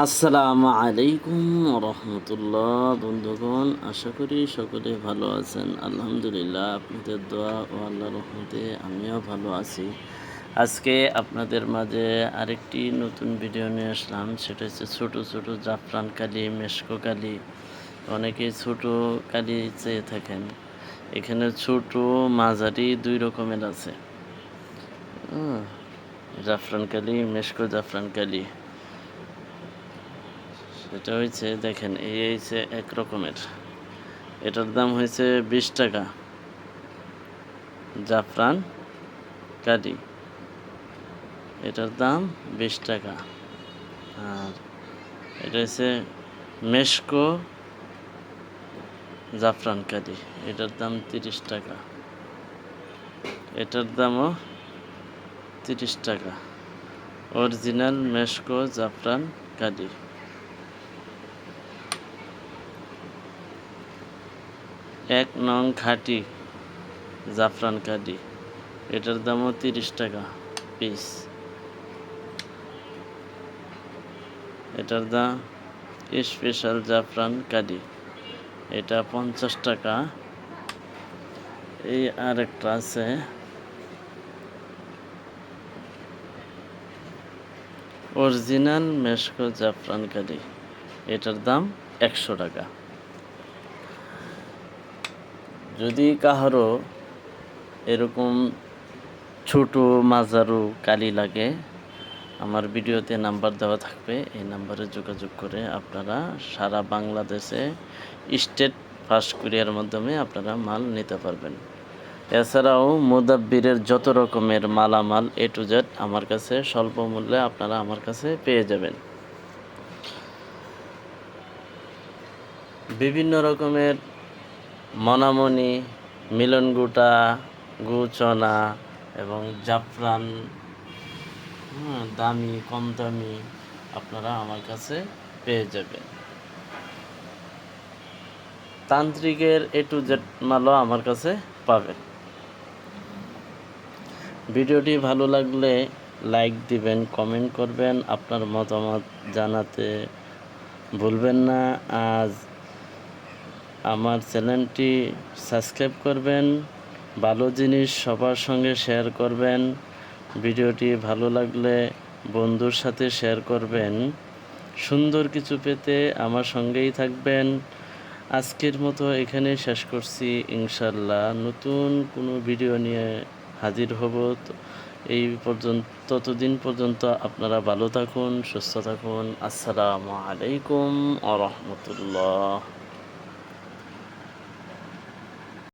আসসালামু আলাইকুম রহমতুল্লাহ বন্ধুগণ, আশা করি সকলে ভালো আছেন। আলহামদুলিল্লাহ, আপনাদের দোয়া ও আল্লাহ রহমতে আমিও ভালো আছি। আজকে আপনাদের মাঝে আরেকটি নতুন ভিডিও নিয়ে আসলাম। সেটা হচ্ছে ছোটো ছোটো জাফরান কালি, মেশকো কালি। অনেকে ছোট কালি চেয়ে থাকেন। এখানে ছোট মাঝারি দুই রকমের আছে। জাফরান কালি, মেশকো জাফরান কালি। এটা হয়েছে দেখেন, এই হয়েছে এক রকমের। এটার দাম হয়েছে বিশ টাকা। জাফরান কালি এটার দাম বিশ টাকা। আর এটা হচ্ছে মেশকো জাফরান কালি এটার দাম তিরিশ টাকা। এটার দামও তিরিশ টাকা। অরিজিনাল মেশকো জাফরান কালি এক নং খাটি জাফরান কালি এটার দামও তিরিশ টাকা পিস এটার দাম স্পেশাল জাফরান কালি এটা পঞ্চাশ টাকা। এই আরেকটা আছে। অরিজিনাল মেশকো জাফরান কালি এটার দাম একশো টাকা। যদি কাহারও এরকম ছোট মাজারু কালি লাগে, আমার ভিডিওতে নাম্বার দেওয়া থাকবে, এই নাম্বারে যোগাযোগ করে আপনারা সারা বাংলাদেশে স্টেট ফাস্ট কুরিয়ার মাধ্যমে আপনারা মাল নিতে পারবেন। এছাড়াও মুদাব্বিরের যত রকমের মালামাল এ টু জেড আমার কাছে স্বল্প মূল্যে আপনারা আমার কাছে পেয়ে যাবেন। বিভিন্ন রকমের মনামনি মিলন গুটা গুচনা এবং জাফরান। দামি, কম দামি আপনারা আমার কাছে পেয়ে যাবেন। তান্ত্রিকের এ টু জেড মালও আমার কাছে পাবেন। ভিডিওটি ভালো লাগলে লাইক দিবেন, কমেন্ট করবেন, আপনার মতামত জানাতে ভুলবেন না। আজ আমার চ্যানেলটি সাবস্ক্রাইব করবেন, ভালো জিনিস সবার সঙ্গে শেয়ার করবেন, ভিডিওটি ভালো লাগলে বন্ধুর সাথে শেয়ার করবেন, সুন্দর কিছু পেতে আমার সঙ্গেই থাকবেন। আজকের মতো এখানে শেষ করছি ইনশাল্লাহ নতুন কোনো ভিডিও নিয়ে হাজির হব। এই পর্যন্ত, ততদিন পর্যন্ত আপনারা ভালো থাকুন, সুস্থ থাকুন। আসসালামু আলাইকুম আ রহমতুল্লাহ।